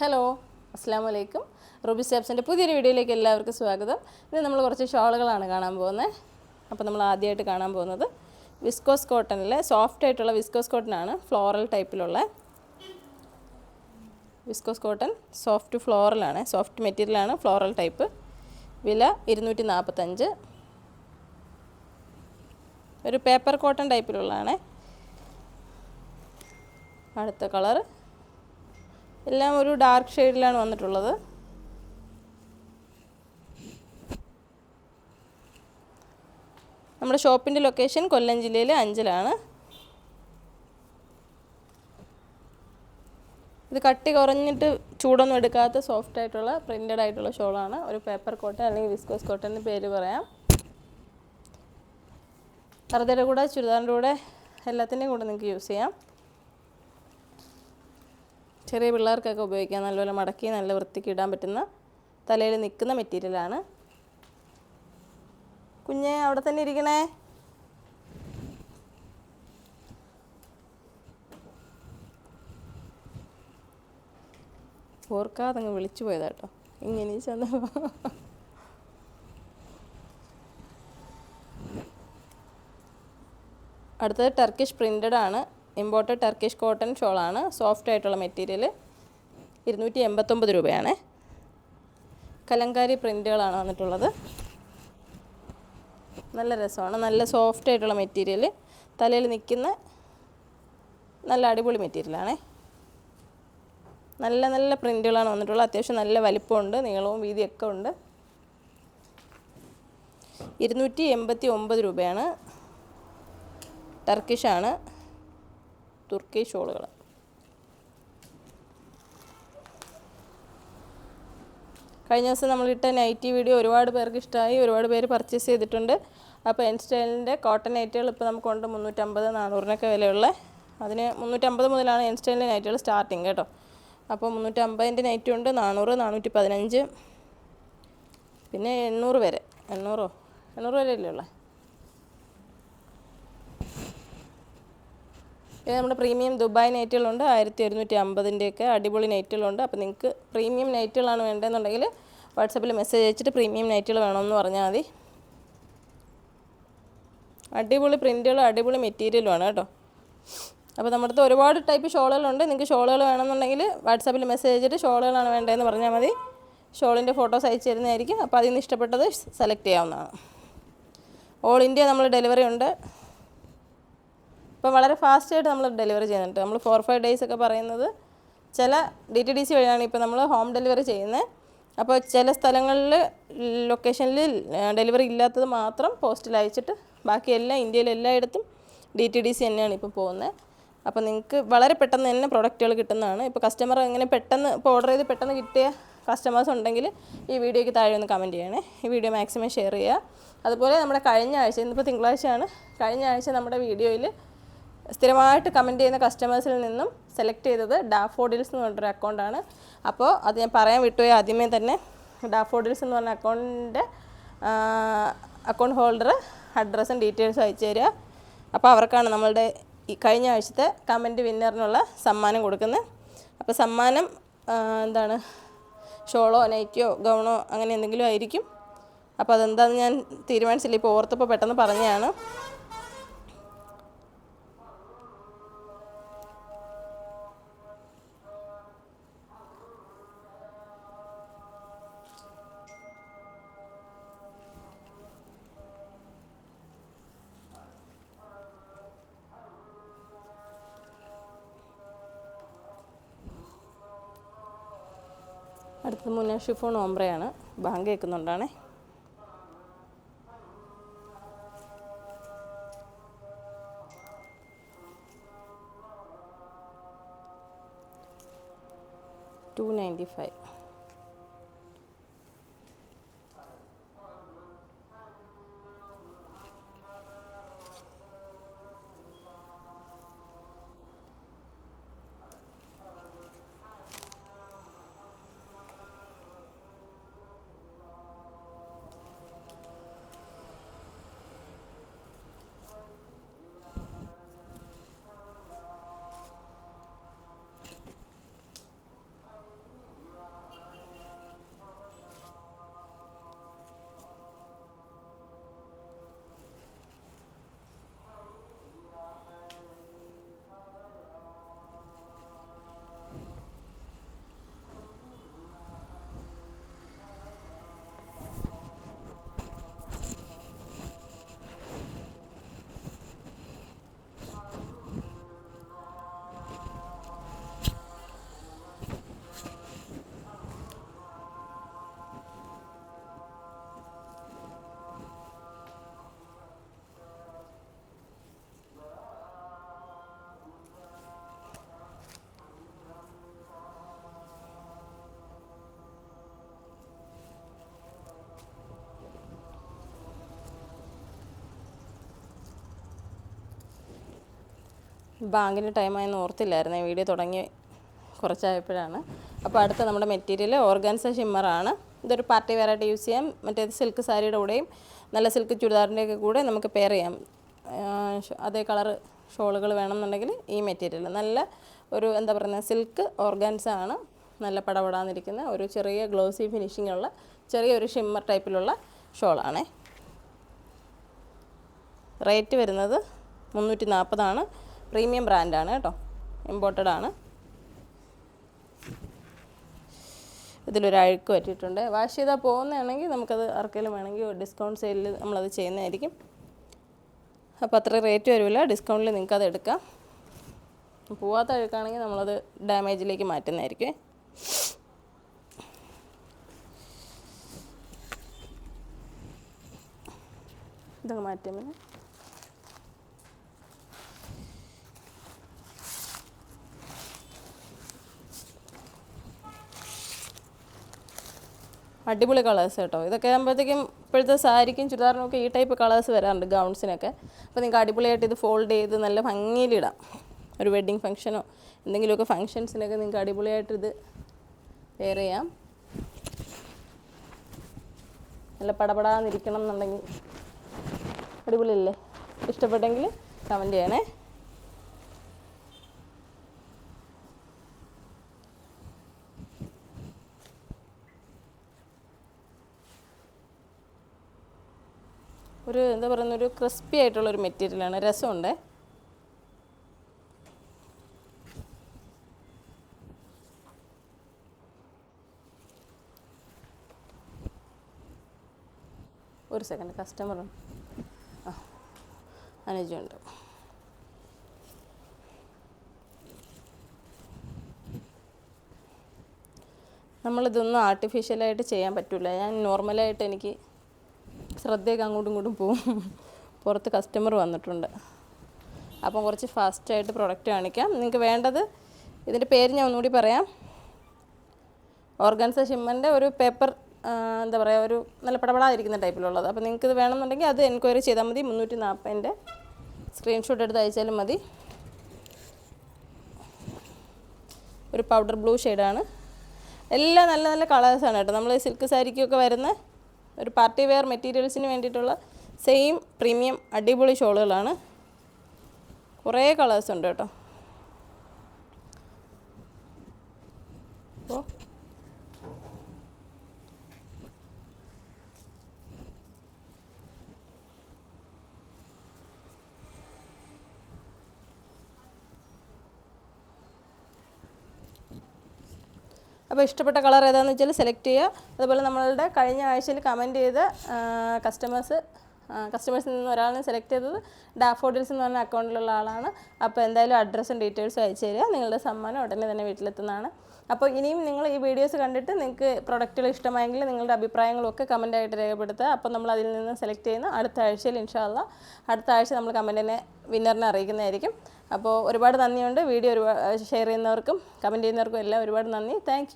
Hello അസ്സാം വലൈക്കും Ruby സ്റ്റാപ്സിന്റെ പുതിയൊരു വീഡിയോയിലേക്ക് എല്ലാവർക്കും സ്വാഗതം. ഇന്ന് നമ്മൾ കുറച്ച് ഷോളുകളാണ് കാണാൻ പോകുന്നത് അപ്പോൾ നമ്മൾ ആദ്യമായിട്ട് കാണാൻ പോകുന്നത് വിസ്കോസ് കോട്ടണിലെ സോഫ്റ്റ് ആയിട്ടുള്ള വിസ്കോസ് കോട്ടനാണ് ഫ്ലോറൽ ടൈപ്പിലുള്ള. വിസ്കോസ് കോട്ടൺ സോഫ്റ്റ് ഫ്ലോറലാണ് സോഫ്റ്റ് മെറ്റീരിയലാണ് ഫ്ലോറൽ ടൈപ്പ്. വില ഇരുന്നൂറ്റി നാൽപ്പത്തഞ്ച് ഒരു പേപ്പർ കോട്ടൺ ടൈപ്പിലുള്ളതാണ്. അടുത്ത കളർ എല്ലാം ഒരു ഡാർക്ക് ഷെയ്ഡിലാണ് വന്നിട്ടുള്ളത്. നമ്മുടെ ഷോപ്പിന്റെ ലൊക്കേഷൻ കൊല്ലം ജില്ലയിലെ അഞ്ചലാണ്. ഇത് കട്ടി കുറഞ്ഞിട്ട് ചൂടൊന്നും എടുക്കാത്ത സോഫ്റ്റ് ആയിട്ടുള്ള പ്രിന്റഡ് ആയിട്ടുള്ള ഷോളാണ്. ഒരു പേപ്പർ കോട്ട അല്ലെങ്കിൽ വിസ്കോസ് കോട്ട എന്ന് പേര് പറയാം. കറുതയുടെ കൂടെ ചുരിദാറിന്റെ കൂടെ എല്ലാത്തിന്റെയും കൂടെ നിങ്ങൾക്ക് യൂസ് ചെയ്യാം. ചെറിയ പിള്ളേർക്കൊക്കെ ഉപയോഗിക്കാം നല്ലപോലെ മടക്കി നല്ല വൃത്തിക്ക് ഇടാൻ പറ്റുന്ന തലയിൽ നിൽക്കുന്ന മെറ്റീരിയലാണ് കുഞ്ഞെ അവിടെ തന്നെ ഇരിക്കണേ. ഓർക്കാതങ്ങ് വിളിച്ചു പോയതാട്ടോ ഇങ്ങനെ ചെന്ന അടുത്തത് ടർക്കിഷ് പ്രിന്റഡ് ആണ്. ഇമ്പോർട്ടഡ് ടർക്കിഷ് കോട്ടൺ ഷോളാണ്. സോഫ്റ്റ് ആയിട്ടുള്ള മെറ്റീരിയൽ ഇരുന്നൂറ്റി എൺപത്തൊമ്പത് രൂപയാണ്. കലങ്കാരി പ്രിന്റുകളാണ് വന്നിട്ടുള്ളത്. നല്ല രസമാണ്. നല്ല സോഫ്റ്റ് ആയിട്ടുള്ള മെറ്റീരിയൽ തലയിൽ നിൽക്കുന്ന നല്ല അടിപൊളി മെറ്റീരിയലാണ്. നല്ല നല്ല പ്രിന്റുകളാണ് വന്നിട്ടുള്ളത്. അത്യാവശ്യം നല്ല വലിപ്പമുണ്ട്. നീളവും വീതിയൊക്കെ ഉണ്ട്. ഇരുന്നൂറ്റി എൺപത്തി ഒമ്പത് രൂപയാണ്. ടർക്കിഷാണ്. തുർക്കി ഷോളുകൾ. കഴിഞ്ഞ ദിവസം നമ്മളിട്ട നൈറ്റി വീഡിയോ ഒരുപാട് പേർക്ക് ഇഷ്ടമായി ഒരുപാട് പേര് പർച്ചേസ് ചെയ്തിട്ടുണ്ട്. അപ്പോൾ എൻ സ്റ്റൈലിന്റെ കോട്ടൺ നൈറ്റുകൾ ഇപ്പോൾ നമുക്കുണ്ട് മുന്നൂറ്റമ്പത് നാനൂറിനൊക്കെ വിലയുള്ള. അതിന് മുന്നൂറ്റമ്പത് മുതലാണ് എൻ സ്റ്റൈലിന്റെ നൈറ്റുകൾ സ്റ്റാർട്ടിങ് കേട്ടോ. അപ്പോൾ മുന്നൂറ്റമ്പതിന്റെ നൈറ്റും ഉണ്ട് നാനൂറ് നാനൂറ്റി പതിനഞ്ച് പിന്നെ എണ്ണൂറ് വരെ. എണ്ണൂറോ? എണ്ണൂറ് വരെ അല്ലേ ഉള്ളത് പിന്നെ നമ്മുടെ പ്രീമിയം ദുബായ് നൈറ്റുകളുണ്ട് ആയിരത്തി ഒരുന്നൂറ്റി അമ്പതിന്റെയൊക്കെ അടിപൊളി നൈറ്റുകളുണ്ട്. അപ്പോൾ നിങ്ങൾക്ക് പ്രീമിയം നൈറ്റുകളാണ് വേണ്ടതെന്നുണ്ടെങ്കിൽ വാട്സപ്പിൽ മെസ്സേജ് അയച്ചിട്ട് പ്രീമിയം നൈറ്റുകൾ വേണമെന്ന് പറഞ്ഞാൽ മതി. അടിപൊളി പ്രിന്റുകളും അടിപൊളി മെറ്റീരിയലുമാണ് കേട്ടോ. അപ്പോൾ നമ്മുടെ അടുത്ത് ഒരുപാട് ടൈപ്പ് ഷോളുകളുണ്ട്. നിങ്ങൾക്ക് ഷോളുകൾ വേണമെന്നുണ്ടെങ്കിൽ വാട്സാപ്പിൽ മെസ്സേജ് അയച്ചിട്ട് ഷോളുകളാണ് വേണ്ടതെന്ന് പറഞ്ഞാൽ മതി. ഷോളിന്റെ ഫോട്ടോസ് അയച്ചു തരുന്നതായിരിക്കും. അപ്പോൾ അതിൽ നിന്ന് ഇഷ്ടപ്പെട്ടത് സെലക്ട് ചെയ്യാവുന്നതാണ്. ഓൾ ഇന്ത്യ നമ്മൾ ഡെലിവറി ഉണ്ട്. ഇപ്പം വളരെ ഫാസ്റ്റായിട്ട് നമ്മൾ ഡെലിവറി ചെയ്യുന്നുണ്ട്. നമ്മൾ ഫോർ ഫൈവ് ഡേയ്സ് ഒക്കെ പറയുന്നത് ചില ഡി ടി ഡി സി വഴിയാണ് ഇപ്പോൾ നമ്മൾ ഹോം ഡെലിവറി ചെയ്യുന്നത്. അപ്പോൾ ചില സ്ഥലങ്ങളിൽ ലൊക്കേഷനിൽ ഡെലിവറി ഇല്ലാത്തത് മാത്രം പോസ്റ്റിൽ അയച്ചിട്ട് ബാക്കി എല്ലാ ഇന്ത്യയിലെ എല്ലായിടത്തും ഡി ടി ഡി സി തന്നെയാണ് ഇപ്പോൾ പോകുന്നത്. അപ്പോൾ നിങ്ങൾക്ക് വളരെ പെട്ടെന്ന് തന്നെ പ്രൊഡക്റ്റുകൾ കിട്ടുന്നതാണ്. ഇപ്പോൾ കസ്റ്റമർ എങ്ങനെ പെട്ടെന്ന് ഇപ്പോൾ ഓർഡർ ചെയ്ത് പെട്ടെന്ന് കിട്ടിയ കസ്റ്റമേഴ്സ് ഉണ്ടെങ്കിൽ ഈ വീഡിയോയ്ക്ക് താഴെ ഒന്ന് കമന്റ് ചെയ്യണേ. ഈ വീഡിയോ മാക്സിമം ഷെയർ ചെയ്യുക. അതുപോലെ നമ്മുടെ കഴിഞ്ഞ ആഴ്ച ഇന്നിപ്പോൾ തിങ്കളാഴ്ചയാണ്. കഴിഞ്ഞ ആഴ്ച നമ്മുടെ വീഡിയോയിൽ സ്ഥിരമായിട്ട് കമന്റ് ചെയ്യുന്ന കസ്റ്റമേഴ്സിൽ നിന്നും സെലക്ട് ചെയ്തത് ഡാഫോഡിൽസ് എന്ന് പറഞ്ഞൊരു അക്കൗണ്ടാണ് അപ്പോൾ അത് ഞാൻ പറയാൻ വിട്ടുപോയി ആദ്യമേ തന്നെ. ഡാഫോഡിൽസ് എന്ന് പറഞ്ഞ അക്കൗണ്ടിന്റെ അക്കൗണ്ട് ഹോൾഡർ അഡ്രസ്സും ഡീറ്റെയിൽസും അയച്ചു തരിക. അപ്പോൾ അവർക്കാണ് നമ്മളുടെ ഈ കഴിഞ്ഞ ആഴ്ചത്തെ കമന്റ് വിന്നറിനുള്ള സമ്മാനം കൊടുക്കുന്നത്. അപ്പോൾ സമ്മാനം എന്താണ് ഷോളോ നൈറ്റിയോ ഗൗണോ അങ്ങനെ എന്തെങ്കിലും ആയിരിക്കും. അപ്പോൾ അതെന്താണെന്ന് ഞാൻ തീരുമാനിച്ചില്ല. ഇപ്പോൾ ഓർത്തപ്പോൾ പെട്ടെന്ന് പറഞ്ഞതാണ്. അടുത്തത് മുന്നേ ഷിഫോൺ ഓംബ്രയാണ്. ബാങ്ക് കേൾക്കുന്നുണ്ടാണേ. Two ninety five. ബാങ്കിന് ടൈമായെന്ന് ഓർത്തില്ലായിരുന്നു. വീഡിയോ തുടങ്ങി കുറച്ചായപ്പോഴാണ്. അപ്പോൾ അടുത്ത നമ്മുടെ മെറ്റീരിയൽ ഓർഗാൻസ ഷിമ്മറാണ്. ഇതൊരു പാർട്ടി വെയറായിട്ട് യൂസ് ചെയ്യാം. മറ്റേത് സിൽക്ക് സാരിയുടെ കൂടെയും നല്ല സിൽക്ക് ചുരിദാറിന്റെയൊക്കെ കൂടെ നമുക്ക് പെയർ ചെയ്യാം. അതേ കളർ ഷോളുകൾ വേണമെന്നുണ്ടെങ്കിൽ ഈ മെറ്റീരിയൽ. നല്ല ഒരു എന്താ പറയുക സിൽക്ക് ഓർഗാൻസ ആണ് നല്ല പടപടാന്നിരിക്കുന്ന ഒരു ചെറിയ ഗ്ലോസി ഫിനിഷിംഗ് ഉള്ള ചെറിയൊരു ഷിമ്മർ ടൈപ്പിലുള്ള ഷോളാണേ. റേറ്റ് വരുന്നത് മുന്നൂറ്റി നാൽപ്പതാണ് പ്രീമിയം ബ്രാൻഡാണ് കേട്ടോ. ഇമ്പോർട്ടഡ് ആണ്. ഇതിലൊരു അഴുക്ക് പറ്റിയിട്ടുണ്ട്. വാഷ് ചെയ്താൽ പോകുന്നതാണെങ്കിൽ നമുക്കത് ആർക്കെങ്കിലും വേണമെങ്കിൽ ഡിസ്കൗണ്ട് സെയിലിൽ നമ്മളത് ചെയ്യുന്നതായിരിക്കും. അപ്പോൾ അത്ര റേറ്റ് വരില്ല ഡിസ്കൗണ്ടിൽ നിങ്ങൾക്ക് അത് എടുക്കാം. പോവാത്ത അഴുക്കാണെങ്കിൽ നമ്മളത് ഡാമേജിലേക്ക് മാറ്റുന്നതായിരിക്കും. ഇതൊക്കെ മാറ്റിയാൽ അടിപൊളി കളേഴ്സ് കേട്ടോ. ഇതൊക്കെ ആകുമ്പോഴത്തേക്കും ഇപ്പോഴത്തെ സാരിക്കും ചുരിദാറിനൊക്കെ ഈ ടൈപ്പ് കളേഴ്സ് വരാറുണ്ട് ഗൗൺസിനൊക്കെ. അപ്പോൾ നിങ്ങൾക്ക് അടിപൊളിയായിട്ട് ഇത് ഫോൾഡ് ചെയ്ത് നല്ല ഭംഗിയിലിടാം ഒരു വെഡ്ഡിങ് ഫംഗ്ഷനോ എന്തെങ്കിലുമൊക്കെ ഫംഗ്ഷൻസിനൊക്കെ നിങ്ങൾക്ക് അടിപൊളിയായിട്ട് ഇത് വെയർ ചെയ്യാം. നല്ല പടപടാന്നിരിക്കണം എന്നുണ്ടെങ്കിൽ. അടിപൊളിയല്ലേ? ഇഷ്ടപ്പെട്ടെങ്കിൽ കമന്റ് ചെയ്യണേ. ഒരു എന്താ പറയുന്ന ഒരു ക്രിസ്പി ആയിട്ടുള്ള ഒരു മെറ്റീരിയലാണ്. രസമുണ്ട്? ഒരു സെക്കൻഡ് കസ്റ്റമർ ആ അനുജുണ്ട്. നമ്മളിതൊന്നും ആർട്ടിഫിഷ്യലായിട്ട് ചെയ്യാൻ പറ്റില്ല ഞാൻ നോർമലായിട്ട് എനിക്ക് ശ്രദ്ധയൊക്കെ അങ്ങോട്ടും ഇങ്ങോട്ടും പോവും. പുറത്ത് കസ്റ്റമർ വന്നിട്ടുണ്ട്. അപ്പം കുറച്ച് ഫാസ്റ്റായിട്ട് പ്രൊഡക്റ്റ് കാണിക്കാം. നിങ്ങൾക്ക് വേണ്ടത് ഇതിന്റെ പേര് ഞാൻ ഒന്നുകൂടി പറയാം. ഓർഗൻസ ഷിമ്മന്റെ ഒരു പേപ്പർ എന്താ പറയുക ഒരു നല്ല പടപടാതിരിക്കുന്ന ടൈപ്പിലുള്ളത് അപ്പോൾ നിങ്ങൾക്ക് ഇത് വേണമെന്നുണ്ടെങ്കിൽ അത് എൻക്വയറി ചെയ്താൽ മതി. മുന്നൂറ്റി നാൽപ്പതിന്റെ സ്ക്രീൻഷോട്ട് എടുത്ത് അയച്ചാലും മതി. ഒരു പൗഡർ ബ്ലൂ ഷെയ്ഡാണ് എല്ലാം നല്ല നല്ല കളേഴ്സാണ് കേട്ടോ. നമ്മൾ സിൽക്ക് സാരിക്കൊക്കെ വരുന്ന ഒരു പാർട്ടി വെയർ മെറ്റീരിയൽസിന് വേണ്ടിയിട്ടുള്ള സെയിം പ്രീമിയം അടിപൊളി ഷോളുകളാണ്. കുറേ കളേഴ്സ് ഉണ്ട് കേട്ടോ. അപ്പോൾ അപ്പോൾ ഇഷ്ടപ്പെട്ട കളർ ഏതാണെന്ന് വെച്ചാൽ സെലക്ട് ചെയ്യുക. അതുപോലെ നമ്മളുടെ കഴിഞ്ഞ ആഴ്ചയിൽ കമന്റ് ചെയ്ത കസ്റ്റമേഴ്സ് കസ്റ്റമേഴ്സിൽ നിന്ന് ഒരാളിനെ സെലക്ട് ചെയ്തത് ഡാഫോഡിൽസ് എന്ന് പറഞ്ഞ അക്കൗണ്ടിലുള്ള ആളാണ്. അപ്പോൾ എന്തായാലും അഡ്രസ്സും ഡീറ്റെയിൽസും അയച്ചു തരിക. നിങ്ങളുടെ സമ്മാനം ഉടനെ തന്നെ വീട്ടിലെത്തുന്നതാണ്. അപ്പോൾ ഇനിയും നിങ്ങൾ ഈ വീഡിയോസ് കണ്ടിട്ട് നിങ്ങൾക്ക് പ്രൊഡക്റ്റുകൾ ഇഷ്ടമായെങ്കിൽ നിങ്ങളുടെ അഭിപ്രായങ്ങളൊക്കെ ഒക്കെ കമന്റായിട്ട് രേഖപ്പെടുത്തുക. അപ്പോൾ നമ്മൾ അതിൽ നിന്ന് സെലക്ട് ചെയ്യുന്ന അടുത്ത ആഴ്ചയിൽ ഇൻഷാല്ല അടുത്ത ആഴ്ച നമ്മൾ കമന്റിനെ വിന്നറിനെ അറിയിക്കുന്നതായിരിക്കും. അപ്പോൾ ഒരുപാട് നന്ദിയുണ്ട്. വീഡിയോ ഒരുപാട് ഷെയർ ചെയ്യുന്നവർക്കും കമന്റ് ചെയ്യുന്നവർക്കും എല്ലാം ഒരുപാട് നന്ദി. താങ്ക്